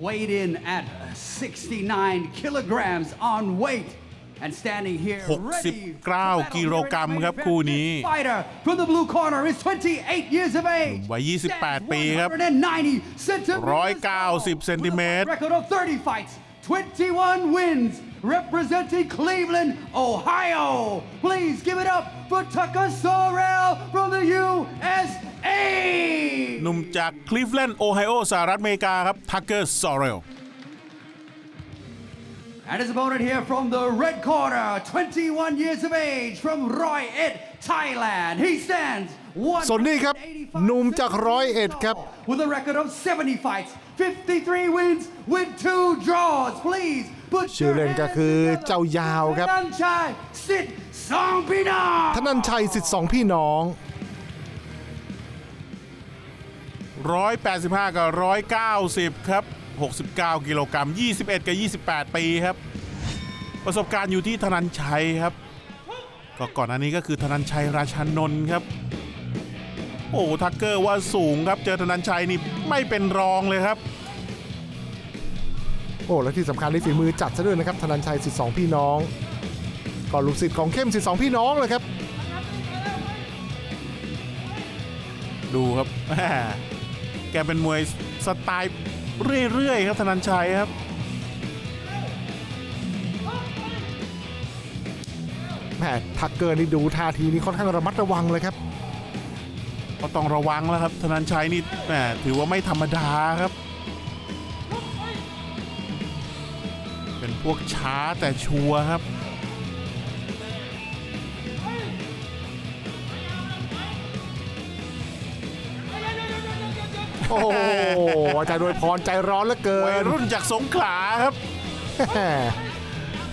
weighed in at 69 kilograms on weight and standing here ready 69กิโลกรัมครับคู่นี้ fighter from the blue corner is 28 years of age วัย28ปีครับ 190 centimeters 190เซนติเมตร record of 30 fights 21 wins representing Cleveland Ohio please give it up for Tucker Sorrell from the USA หนุ่มจากคลีฟแลนด์โอไฮโอสหรัฐอเมริกาครับทักเกอร์ซอเรล And his opponent here from the red corner, 21 years of age, from Roy Ed, Thailand. He stands ส่วนนี้ครับ185หนุ่มจากร้อยเอ็ดครับ With a record of 70 fights, 53 wins with two draws. Please put ชื่อเล่นก็คือเจ้ายาวครับนันชัยสิทธิ์สองพี่น้องธนันชัยสิทธิ์สองพี่น้อง 185 กับ 190 ครับ 69 กิโลกรัม 21 กับ 28 ปีครับ ประสบการณ์อยู่ที่ธนันชัยครับ ก็ก่อนอันนี้ก็คือธนันชัยราชานนท์ครับ โอ้ทักเกอร์ว่าสูงครับ เจอธนันชัยนี่ไม่เป็นรองเลยครับ โอ้ และที่สำคัญในฝีมือจัดซะด้วยนะครับธนันชัยสิทธิ์สองพี่น้อง ก็ลูกศิษย์ของเข้มสิทธิ์สองพี่น้องเลยครับ ดูครับ แหม่แกเป็นมวยสไตล์เรื่อยๆครับธนันชัยครับ แหมทักเกอร์นี่ดูท่าทีนี้ค่อนข้างระมัดระวังเลยครับ ก็ต้องระวังแล้วครับธนันชัยนี่แหมถือว่าไม่ธรรมดาครับ เป็นพวกช้าแต่ชัวร์ครับ โอ้โหอาจารย์โดยพรใจร้อนเหลือเกิวัยนรุ่นจากสงขลาครับ แหม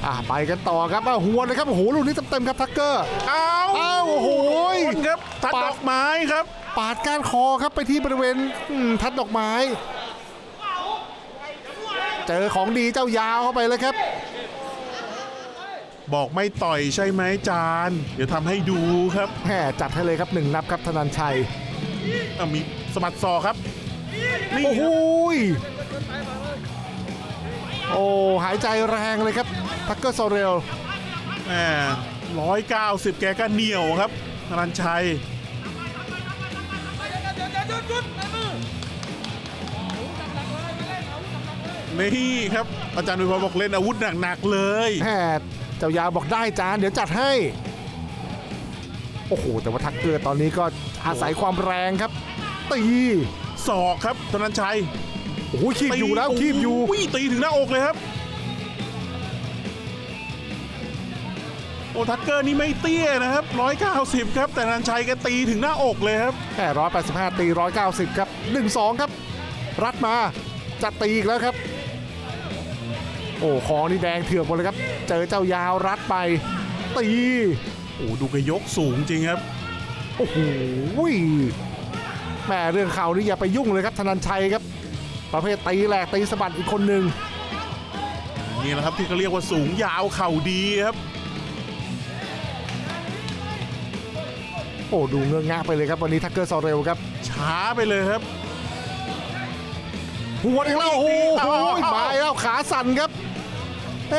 อะไปกันต่อครับอะหัวเลยครับโอ้โหลูกนี้เต็มๆครับทักเกอร์ เอาอ้าวโอ้โหโดนครับทัดปาด ดอกไม้ครับ ปาดก้านคอครับไปที่บริเวณอืมทัดดอกไม้ เจอของดีเจ้ายาวเข้าไปเลยครับ บอกไม่ต่อยใช่ไหมจาน เดี๋ยวทำให้ดูครับแหมจัดให้เลยครับหนึ่งนับครับธนันชัย อะมีสมัดศอกครับ นี่โอ้โหครับยโอ้หายใจแรงเลยครับทักเกอร์โซเรลแหมร้อยเก้าสิบแกก็เหนียวครับธนันชัยนี่ครับ อาจารย์วิพาบอกเล่นอาวุธหนักๆเลยแหมเจ้ายาวบอกได้จานเดี๋ยวจัดให้ โอ้โห แต่ว่าทักเกอร์ตอนนี้ก็อาศัยความแรงครับ ตี ศอกครับธนันชัยโอ้โหคีบอยู่แล้วคีบอยู่วิ่ตีถึงหน้าอกเลยครับ โอ้ทักเกอร์นี่ไม่เตี้ยนะครับ190 ครับ แต่ธนันชัยก็ตีถึงหน้าอกเลยครับแค่ร้อยแปดสิบห้าตีร้อยเก้าสิบครับหนึ่งสองครับ รัดมาจัดตีอีกแล้วครับ โอ้คอนี่แดงเถือกหมดเลยครับ เจอเจ้ายาวรัดไป ตีโอ้ดูกระยกสูงจริงครับ โอ้โห แม่เรื่องเข่านี่อย่าไปยุ่งเลยครับธนันชัยครับ ประเภทตีแหลกตีสะบัดอีกคนหนึ่งนี่แหละครับที่เขาเรียกว่าสูงยาวเข่าดีครับ โอ้ดูเงื้องะไปเลยครับวันนี้ทักเกอร์ซอเรลครับ ช้าไปเลยครับหัวอีกแล้วโอ้โหเอาเอาเอามาแล้วขาสั่นครับแหม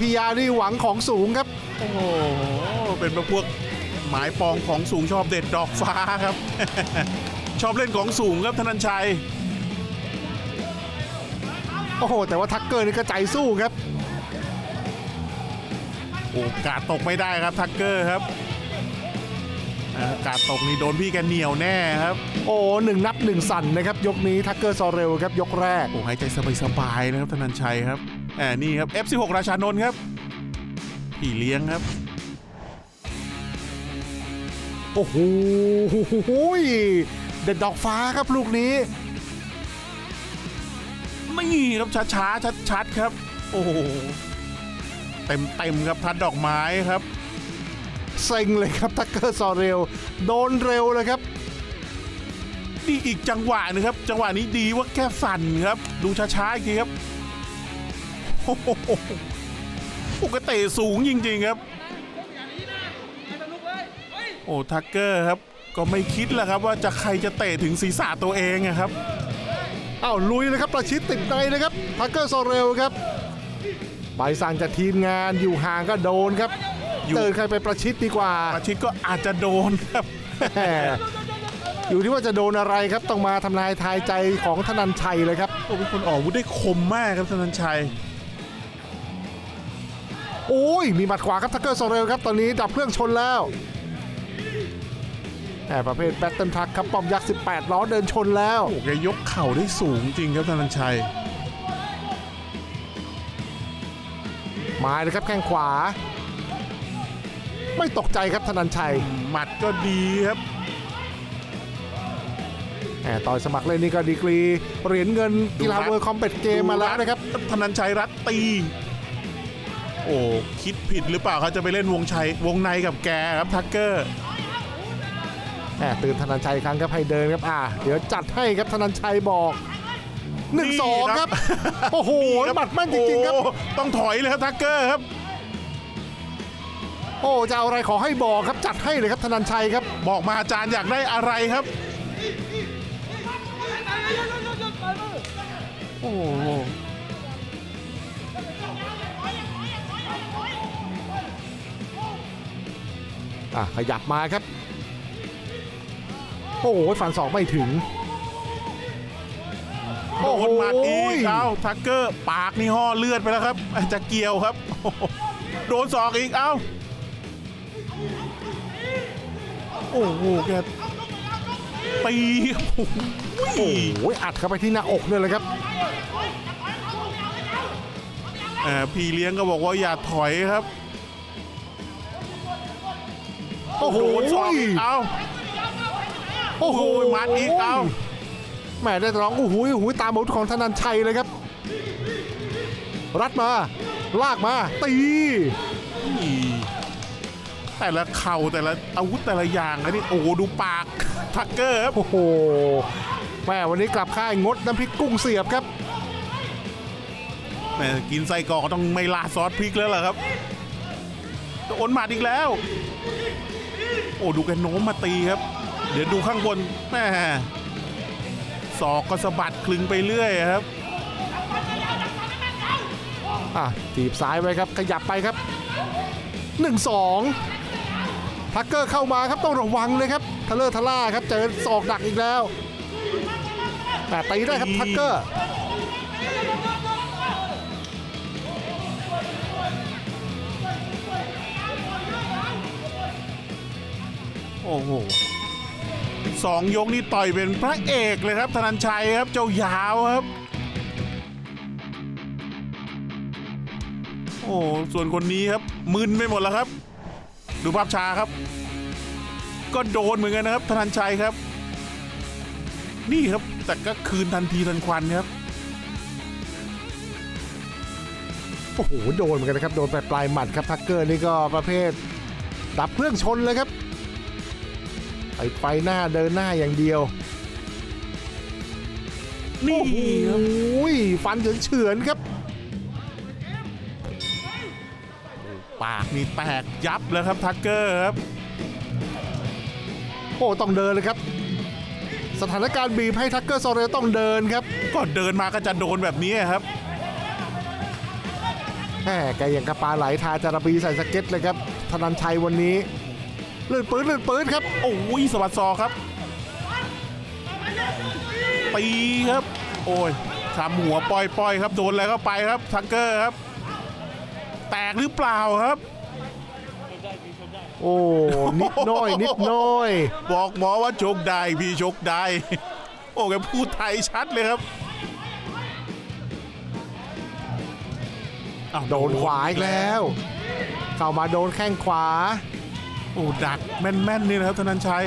พี่ยานี่หวังของสูงครับ โอ้โหเป็นพวกหมายปองของสูงชอบเด็ดดอกฟ้าครับ ชอบเล่นของสูงครับธนันชัย โอ้โห แต่ว่าทักเกอร์นี่ก็ใจสู้ครับ โอ้กาดตกไม่ได้ครับทักเกอร์ครับอ่ากาดตกนี่โดนพี่แกเหนียวแน่ครับ โอ้หนึ่งนับหนึ่งสั่นนะครับ ยกนี้ทักเกอร์ซอเรลครับ ยกแรก โอ้หายใจสบายๆนะครับธนันชัยครับแหมนี่ครับ F16 ราชานนท์ครับพี่เลี้ยงครับโอ้โห เด็ดดอกฟ้าครับลูกนี้นี่ครับช้าๆชัดๆครับ โอ้โหเต็มเต็มๆครับทัดดอกไม้ครับเซ็งเลยครับทักเกอร์ซอเรลโดนเร็วเลยครับนี่อีกจังหวะหนึงครับ จังหวะนี้ดีว่าแค่สั่นครับ ดูช้าๆอีกทีครับโอ้โหปกติสูงจริงๆครับ โอ้ทักเกอร์ครับ ก็ไม่คิดแหละครับว่าจะใครจะเตะถึงศีรษะตัวเองอะครับเอ้าลุยเลยครับประชิดติดในเลยครับทักเกอร์โซเรลครับใบสั่งจากทีมงานอยู่ห่างก็โดนครับอยู่เตินใครไปประชิดดีกว่า อาชิตก็อาจจะโดนครับ แหมอยู่ที่ว่าจะโดนอะไรครับ ต้องมาทำนายทายใจของธนันชัยเลยครับ โอ้เป็นคนออกอาวุธได้คมมากครับธนันชัย โอ้ย มีหมัดขวาครับทักเกอร์โซเรลครับ ตอนนี้ดับเครื่องชนแล้ว แหมประเภทแบตเทิลทักครับป้อมยักษ์ 18 ล้อเดินชนแล้วโอ้แกยกเข่าได้สูงจริงครับธนันชัย มาเลยครับแข้งขวา ไม่ตกใจครับธนันชัย หมัดก็ดีครับแหมต่อยสมัครเล่นนี่ก็ดีกรี เหรียญเงินกีฬาดูรัดเวิร์คอมเปตเกมมาแล้วนะครับธนันชัยรัตตี โอ้คิดผิดหรือเปล่าเขาจะไปเล่นวงชัยวงในกับแกครับทักเกอร์ แหมตื่นธนันชัยอีกครั้งครับให้เดินครับอ่าเดี๋ยวจัดให้ครับธนันชัยบอกหนึ่งสองครับ โอ้โหนี่หมัดแม่นจริงๆครับ โอ้ต้องถอยเลยครับทักเกอร์ครับ โอ้จะเอาอะไรขอให้บอกครับจัดให้เลยครับธนันชัยครับ บอกมาอาจารย์อยากได้อะไรครับ โอ้โหอะขยับมาครับ โอ้โหฟันศอกไม่ถึงโดนหมัดอีกเอ้าทักเกอร์ปากนี่ห่อเลือดไปแล้วครับจะเกี่ยวครับโอ้โหโดนศอกอีกเอ้าโอ้โหแกตีครับโอ้โหโอ้โหอัดเข้าไปที่หน้าอกเลยเลยครับเอ่อพี่เลี้ยงก็บอกว่าอย่าถอยครับ โอ้โหโดนศอกอีกเอ้า โอ้โหโอ้โหมัดอีกเอ้าแหม่ได้แต่ร้องโอ้โหโอ้โหตามอาวุธของธนันชัยเลยครับ รัดมา ลากมาตีอีแต่ละเข่าแต่ละอาวุธแต่ละอย่างนะนี่โอ้โหดูปากทักเกอร์ครับโอ้โหแม่วันนี้กลับค่ายงดน้ำพริกกุ้งเสียบครับแหมกินไส้กรอกก็ต้องไม่ลาดซอสพริกแล้วล่ะครับโดนหมัดอีกแล้ว โอ้ดูแกโน้มมาตีครับ เดี๋ยวดูข้างบนแม่ศอกก็สะบัดคลึงไปเรื่อยครับอะจีบซ้ายไว้ครับขยับไปครับ 1 2ทักเกอร์เข้ามาครับต้องระวังเลยครับทะเลอร์ทะล่าครับเจอศอกดักอีกแล้วแต่ตีได้ครับทักเกอร์โอ้โห สองยกนี่ต่อยเป็นพระเอกเลยครับ ธนันชัยครับเจ้ายาวครับ โอ้ส่วนคนนี้ครับมึนไปหมดแล้วครับ ดูภาพช้าครับ ก็โดนเหมือนกันนะครับ ธนันชัยครับ นี่ครับแต่ก็คืนทันทีทันควันครับโอ้โหโดนเหมือนกันนะครับโดนไปปลายหมัดครับทักเกอร์นี่ก็ประเภทดับเครื่องชนเลยครับ ไปไฟหน้าเดินหน้าอย่างเดียวนี่โอ้โหครับฟันเฉือนๆครับ ปากนี่แตกยับแล้วครับทักเกอร์ครับโอ้ต้องเดินเลยครับ สถานการณ์บีบให้ทักเกอร์โซเรลต้องเดินครับ ก็เดินมาก็จะโดนแบบนี้ครับแหมแกอย่างกระปาไหลทาจาระบีใส่สเก็ตเลยครับธนันชัยวันนี้ ลื่นปืนลื่นปืนครับ โอ้ยสวัสดศอกครับ ตีครับ โอ้ยทำหัวปล่อยๆครับ โดนอะไรเข้าไปครับทักเกอร์ครับ แตกหรือเปล่าครับ โอ้นิดน้อยนิดน้อย บอกหมอว่าชกได้พี่ชกได้ โอ้แกพูดไทยชัดเลยครับอ้าวโดนขวาอีกแล้ว เข้ามาโดนแข้งขวา โอ้ดักแม่นๆนี่นะครับธนันชัย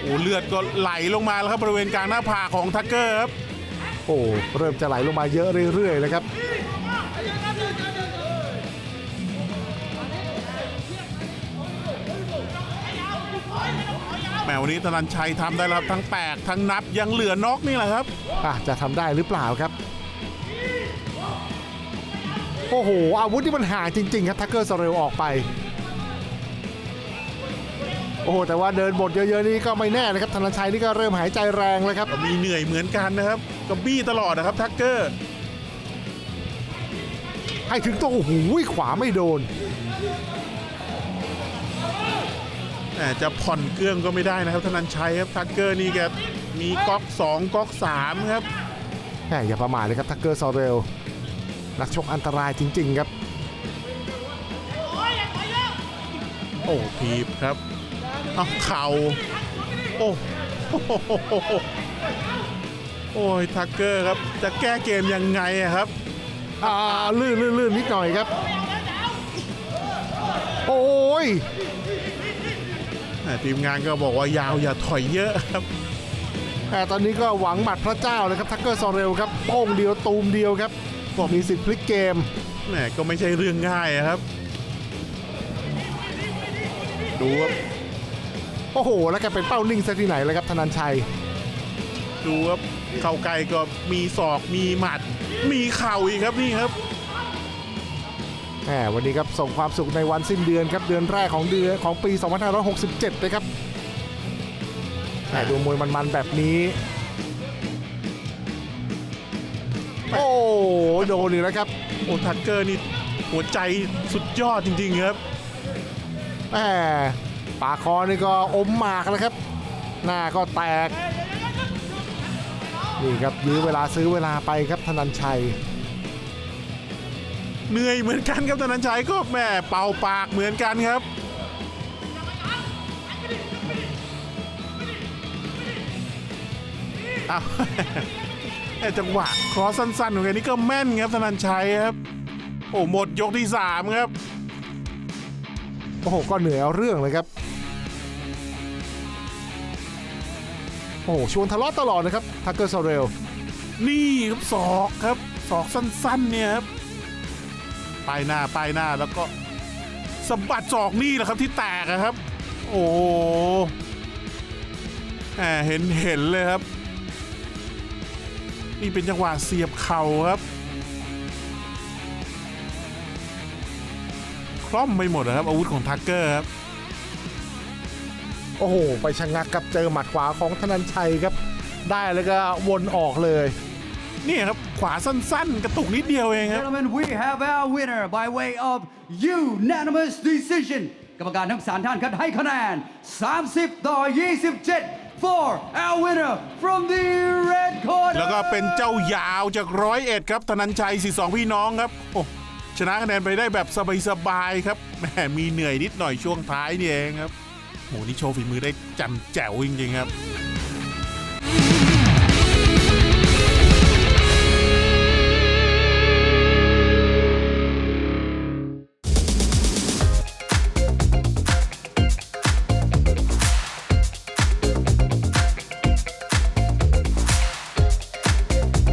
โอ้เลือดก็ไหลลงมาแล้วครับบริเวณกลางหน้าผากของทักเกอร์ครับโอ้เริ่มจะไหลลงมาเยอะเรื่อยๆเลยครับแหมวันนี้ธนันชัยทำได้แล้วครับทั้งแตกทั้งนับยังเหลือน็อกนี่แหละครับอะจะทำได้หรือเปล่าครับโอ้โห อาวุธที่มันห่างจริง ๆ ครับทักเกอร์โซเรลออกไป โอ้โห แต่ว่าเดินบทเยอะ ๆ นี่ก็ไม่แน่นะครับธนชัยนี่ก็เริ่มหายใจแรงแล้วครับก็มีเหนื่อยเหมือนกันนะครับก็บี้ตลอดนะครับทักเกอร์ให้ถึงตัวโอ้โหขวาไม่โดนแหมจะผ่อนเครื่องก็ไม่ได้นะครับธนันชัยครับทักเกอร์นี่แกมีก๊อก2ก๊อก3ครับแหมอย่าประมาทเลยครับทักเกอร์ซอเรล นักชกอันตรายจริง ๆ ครับ โอ้ทีบครับเอาเข่าโอ้โหโอ้ยทักเกอร์ครับ จะแก้เกมยังไงอะครับ อ่าลื่นลื่นลื่นนิดหน่อยครับ โอ้ยอ่าทีมงานก็บอกว่ายาวอย่าถอยเยอะครับแต่ตอนนี้ก็หวังหมัดพระเจ้าเลยครับทักเกอร์ซอเรลครับโป้งเดียวตูมเดียวครับบอ กมีสิทธิ์พลิกเกมแหมก็ไม่ใช่เรื่องง่ายอะครับ ดูครับโอ้โห แล้วแกเป็นเป้านิ่งซะที่ไหนเลยครับธนันชัย ดูครับเข่าไกลก็มีศอกมีหมัด มีเข่าอีกครับนี่ครับแหมวันนี้ครับส่งความสุขในวันสิ้นเดือนครับเดือนแรกของเดือนของปี 2567นะครับแหมดูมวยมันๆแบบนี้ โอ้โดนอีกแล้วครับโอ้ทักเกอร์นี่หัวใจสุดยอดจริง ๆ ครับแหมปากคอนี่ก็อมหมากแล้วครับ หน้าก็แตก นี่ครับยื้อเวลาซื้อเวลาไปครับธนันชัย เหนื่อยเหมือนกันครับธนันชัยก็แหม่เป่าปากเหมือนกันครับอ้าว แต่จังหวะครอสสั้นๆของแกนี่ก็แม่นครับธนันชัยครับ โอ้หมดยกที่สามครับ โอ้โหก็เหนื่อยเอาเรื่องเลยครับ โอ้โหชวนทะเลาะตลอดนะครับทักเกอร์ซอเรลนี่ครับศอกครับศอกสั้นๆเนี่ยครับปลายหน้าปลายหน้าแล้วก็สะบัดศอกนี่แหละครับที่แตกอะครับ โอ้โหแหมเห็นเห็นเลยครับ นี่เป็นจังหวะเสียบเข่าครับ คล่อมไปหมดนะครับ อาวุธของทักเกอร์ครับ โอ้โห ไปชะงักกับเจอหมัดขวาของธนันชัยครับ ได้แล้วก็วนออกเลย นี่ครับ ขวาสั้นๆ กระตุกนิดเดียวเองครับ Gentlemen, we have our winner by way of unanimous decision กรรมการทั้งสามท่านคัดให้คะแนน 30 ต่อ 27 for our winner from the red corner แล้วก็เป็นเจ้ายาวจากร้อยเอ็ดครับธนันชัยสี่สองพี่น้องครับโอ้ชนะคะแนนไปได้แบบสบายๆครับแหมมีเหนื่อยนิดหน่อยช่วงท้ายนี่เองครับโหนี่โชว์ฝีมือได้จำแจ๋วจริงๆครับ